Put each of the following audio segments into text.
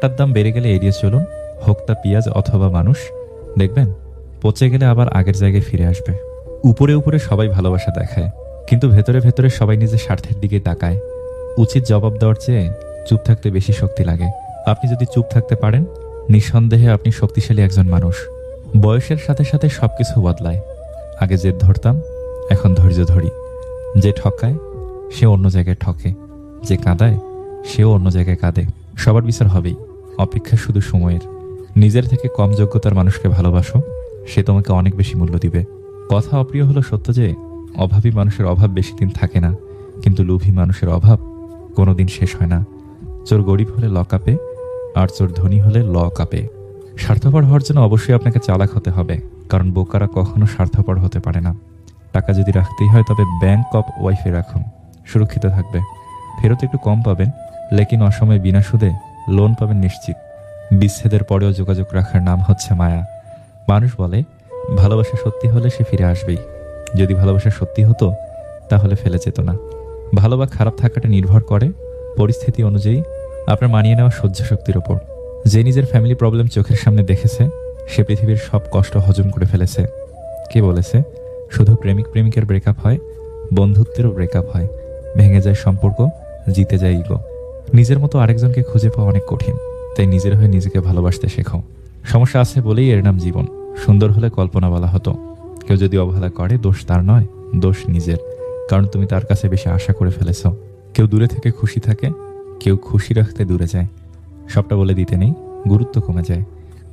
হঠাৎ দাম বেড়ে গেলে এড়িয়ে চলুন, হোক তা পেঁয়াজ অথবা মানুষ। দেখবেন, পচে গেলে আবার আগের জায়গায় ফিরে আসবে। উপরে উপরে সবাই ভালোবাসা দেখায়, কিন্তু ভেতরে ভেতরে সবাই নিজের স্বার্থের দিকে তাকায়। উচিত জবাব দেওয়ার চেয়ে চুপ থাকতে বেশি শক্তি লাগে। আপনি যদি চুপ থাকতে পারেন, নিঃসন্দেহে আপনি শক্তিশালী একজন মানুষ। বয়সের সাথে সাথে সবকিছু বদলায়। আগে জেদ ধরতাম, এখন ধৈর্য ধরি। যে ঠকায় সে অন্য জায়গায় ঠকে। যে কাঁদায়, সেও অন্য জায়গায় কাঁদে। সবার বিচার হবেই। অপেক্ষা শুধু সময়ের। নিজের থেকে কম যোগ্যতার মানুষকে ভালোবাসো, সে তোমাকে অনেক বেশি মূল্য দিবে। কথা অপ্রিয় হলো সত্য যে, অভাবী মানুষের অভাব বেশি দিন থাকে না, কিন্তু লোভী মানুষের অভাব কোনোদিন শেষ হয় না। চোর গরিব হলে ল কাপে, আর চোর ধনী হলে ল কাপে। স্বার্থপর হওয়ার জন্য অবশ্যই আপনাকে চালাক হতে হবে, কারণ বোকারা কখনো স্বার্থপর হতে পারে না। টাকা যদি রাখতেই হয় তবে ব্যাংক অফ ওয়াইফে রাখুন, সুরক্ষিত থাকবে। ফেরত একটু কম পাবেন, লেকিন অসময়ে বিনা সুদে লোন পাবেন নিশ্চিত। বিচ্ছেদের পরেও যোগাযোগ রাখার নাম হচ্ছে মায়া। মানুষ বলে, ভালোবাসা সত্যি হলে সে ফিরে আসবেই। যদি ভালোবাসা সত্যি হতো, তাহলে ফেলে যেত না। ভালো বা খারাপ থাকাটা নির্ভর করে পরিস্থিতি অনুযায়ী আপনার মানিয়ে নেওয়া সহ্য শক্তির ওপর। যে নিজের ফ্যামিলি প্রবলেম চোখের সামনে দেখেছে, সে পৃথিবীর সব কষ্ট হজম করে ফেলেছে। কে বলেছে? শুধু প্রেমিক প্রেমিকের ব্রেকআপ হয়, বন্ধুত্বেরও ব্রেকআপ হয়। ভেঙে যায় সম্পর্ক, জিতে যায় ইগো নিজের মতো আরেকজনকে খুঁজে পাওয়া অনেক কঠিন, তাই নিজের হয়ে নিজেকে ভালোবাসতে শেখাও সমস্যা আছে বলেই এর নাম জীবন। সুন্দর হলে কল্পনা বলা হতো। কেউ যদি অবহেলা করে, দোষ তার নয়, দোষ নিজের, কারণ তুমি তার কাছে বেশি আশা করে ফেলেছ। কেউ দূরে থেকে খুশি থাকে, কেউ খুশি রাখতে দূরে যায়। সবটা বলে দিতে নেই, গুরুত্ব কমে যায়।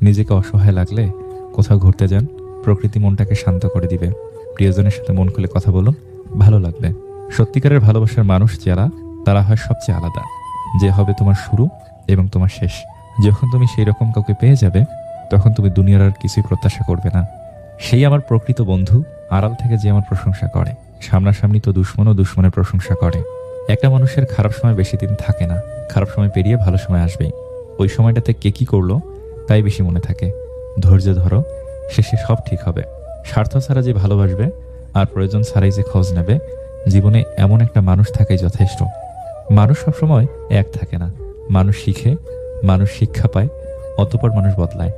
নিজেকে অসহায় লাগলে কোথাও ঘুরতে যান, প্রকৃতি মনটাকে শান্ত করে দিবে। প্রিয়জনের সাথে মন খুলে কথা বলুন, ভালো লাগবে। সত্যিকারের ভালোবাসার মানুষ যারা, তারা হয় সবচেয়ে আলাদা। যে হবে তোমার শুরু এবং তোমার শেষ। যখন তুমি সেই রকম কাউকে পেয়ে যাবে, তখন তুমি দুনিয়ার আর কিছুই প্রত্যাশা করবে না। সেই আমার প্রকৃত বন্ধু, আড়াল থেকে যে আমার প্রশংসা করে। সামনাসামনি তো দুশ্মন ও দুশ্মনের প্রশংসা করে। একটা মানুষের খারাপ সময় বেশি দিন থাকে না। খারাপ সময় পেরিয়ে ভালো সময় আসবেই। ওই সময়টাতে কে কি করল, তাই বেশি মনে থাকে। ধৈর্য ধরো, শেষে সব ঠিক হবে। স্বার্থ ছাড়া যে ভালোবাসবে, আর প্রয়োজন ছাড়াই যে খোঁজ নেবে, জীবনে এমন একটা মানুষ থাকাই যথেষ্ট। মানুষ সবসময় এক থাকে না। মানুষ শিখে, মানুষ শিক্ষা পায়, অতপর মানুষ বদলায়।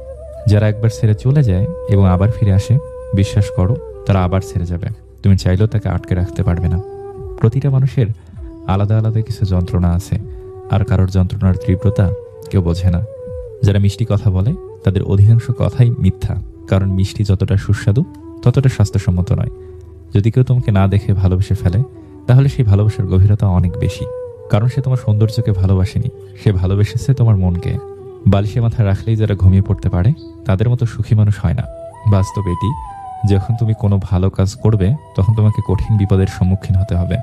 যারা একবার ছেড়ে চলে যায় এবং আবার ফিরে আসে, বিশ্বাস করো, তারা আবার ছেড়ে যাবে। তুমি চাইলেও তাকে আটকে রাখতে পারবে না। প্রতিটা মানুষের আলাদা আলাদা কিছু যন্ত্রণা আছে, আর কারোর যন্ত্রণার তীব্রতা কেউ বোঝে না। যারা মিষ্টি কথা বলে, তাদের অধিকাংশ কথাই মিথ্যা, কারণ মিষ্টি যতটা সুস্বাদু, ততটা স্বাস্থ্যসম্মত নয়। যদি কেউ তোমাকে না দেখে ভালোবেসে ফেলে, তাহলে সেই ভালোবাসার গভীরতা অনেক বেশি। কারণ সে তোমার সৌন্দর্যকে ভালোবাসেনি। সে ভালোবেসেছে তোমার মনকে। বালিশে মাথা রাখলেই যারা ঘুমিয়ে পড়তে পারে, তাদের মতো সুখী মানুষ হয় না। বাস্তব এটি, যখন তুমি কোনো ভালো কাজ করবে, তখন তোমাকে কঠিন বিপদের সম্মুখীন হতে হবে।